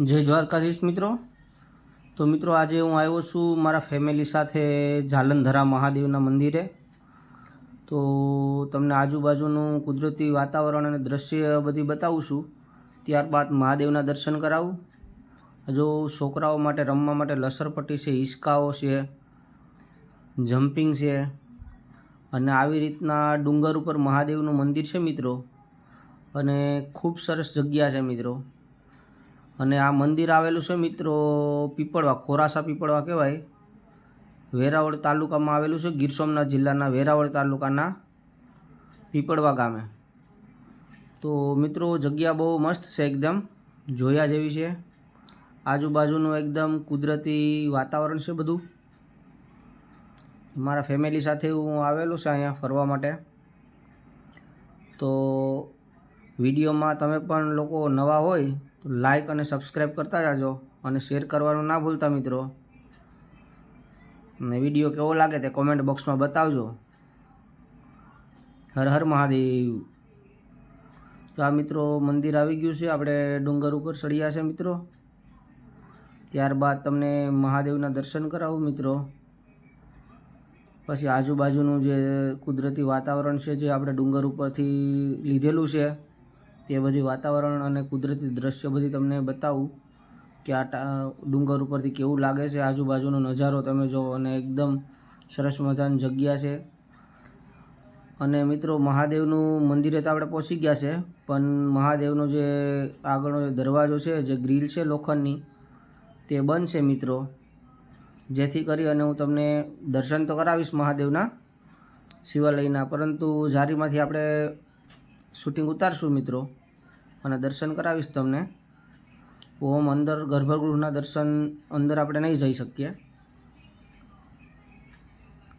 જય દ્વારકાધીશ મિત્રો. તો મિત્રો, આજે હું આવ્યો છું મારા ફેમિલી સાથે જાલંધરા મહાદેવના મંદિરે. તો તમને આજુબાજુનું કુદરતી વાતાવરણ અને દ્રશ્ય બધી બતાવું છું. ત્યારબાદ મહાદેવના દર્શન કરાવું. જો છોકરાઓ માટે રમવા માટે લસરપટ્ટી છે હિસકાઓ છે, જમ્પિંગ છે અને આવી રીતના ડુંગર ઉપર મહાદેવનું મંદિર છે મિત્રો. અને ખૂબ સરસ જગ્યા છે મિત્રો. અને આ મંદિર આવેલું છે મિત્રો પીપળવા, ખોરાસા પીપળવા કહેવાય. વેરાવળ તાલુકામાં આવેલું છે, ગીર સોમનાથ જિલ્લાના વેરાવળ તાલુકાના પીપળવા ગામે. તો મિત્રો જગ્યા બહુ મસ્ત છે એકદમ, જોયા જેવી છે. આજુબાજુનું એકદમ કુદરતી વાતાવરણ છે બધું. મારા ફેમિલી સાથે હું આવેલો છે અહીંયા ફરવા માટે. તો વિડીયોમાં તમે પણ લોકો નવા હોય તો લાઇક અને સબસ્ક્રાઈબ કરતા જાજો અને શેર કરવાનું ના ભૂલતા મિત્રો. અને વીડિયો કેવો લાગે તે કોમેન્ટ બોક્સમાં બતાવજો. હર હર મહાદેવ. તો આ મિત્રો મંદિર આવી ગયું છે, આપણે ડુંગર ઉપર ચડ્યા છે મિત્રો. ત્યારબાદ તમને મહાદેવના દર્શન કરાવું મિત્રો. પછી આજુબાજુનું જે કુદરતી વાતાવરણ છે, જે આપણે ડુંગર ઉપરથી લીધેલું છે તે બધી વાતાવરણ અને કુદરતી દ્રશ્ય બધી તમને બતાવું કે આ ડુંગર ઉપરથી કેવું લાગે છે, આજુબાજુનો નજારો તમે જો અને એકદમ સરસ મજાની જગ્યા છે. અને મિત્રો, મહાદેવનું મંદિરે તો આપણે પહોંચી ગયા છે, પણ મહાદેવનો જે આગળનો જે દરવાજો છે, જે ગ્રીલ છે લોખંડની, તે બંધ મિત્રો. જેથી કરી અને હું તમને દર્શન તો કરાવીશ મહાદેવના શિવાલયના, પરંતુ ઝારીમાંથી આપણે શૂટિંગ ઉતારશું મિત્રો. અને દર્શન કરાવીશ તમને. ઓમ અંદર ગર્ભગૃહના દર્શન અંદર આપણે નહીં જઈ શકીએ.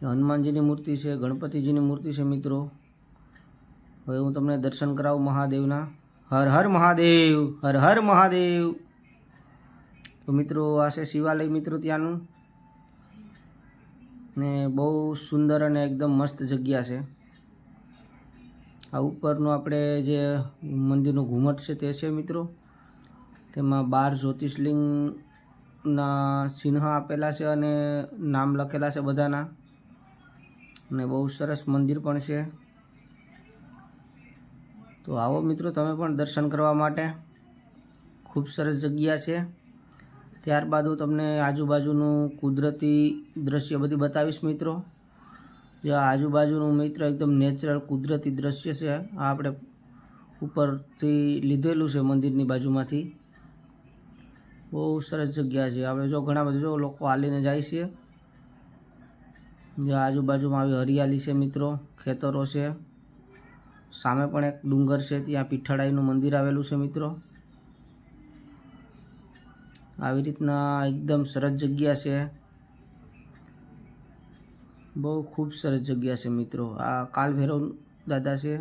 હનુમાનજીની મૂર્તિ છે, ગણપતિજીની મૂર્તિ છે મિત્રો. હવે હું તમને દર્શન કરાવું મહાદેવના. હર હર મહાદેવ, હર હર મહાદેવ. તો મિત્રો, આ છે શિવાલય મિત્રો ત્યાંનું. ને બહુ સુંદર અને એકદમ મસ્ત જગ્યા છે. આ ઉપરનું આપણે જે મંદિરનું ઘુમટ છે તે છે મિત્રો. તેમાં બાર જ્યોતિષલિંગના ચિહ્ન આપેલા છે અને નામ લખેલા છે બધાના. અને બહુ સરસ મંદિર પણ છે. તો આવો મિત્રો તમે પણ દર્શન કરવા માટે. ખૂબ સરસ જગ્યા છે. ત્યારબાદ હું તમને આજુબાજુનું કુદરતી દ્રશ્ય બધી બતાવીશ મિત્રો. જે આજુબાજુનું મિત્ર એકદમ નેચરલ કુદરતી દ્રશ્ય છે. આ આપણે ઉપરથી લીધેલું છે મંદિરની બાજુમાંથી. બહુ સરસ જગ્યા છે. આપણે જો ઘણા બધા જો લોકો હાલીને જાય છે જે આજુબાજુમાં આવી હરિયાળી છે મિત્રો, ખેતરો છે. સામે પણ એક ડુંગર છે, ત્યાં પીઠાડાઈનું મંદિર આવેલું છે મિત્રો. આવી રીતના એકદમ સરસ જગ્યા છે. બહુ ખૂબ સરસ જગ્યા છે મિત્રો. આ કાલભૈરવ દાદા છે.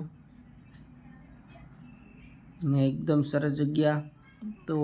ને એકદમ સરસ જગ્યા. તો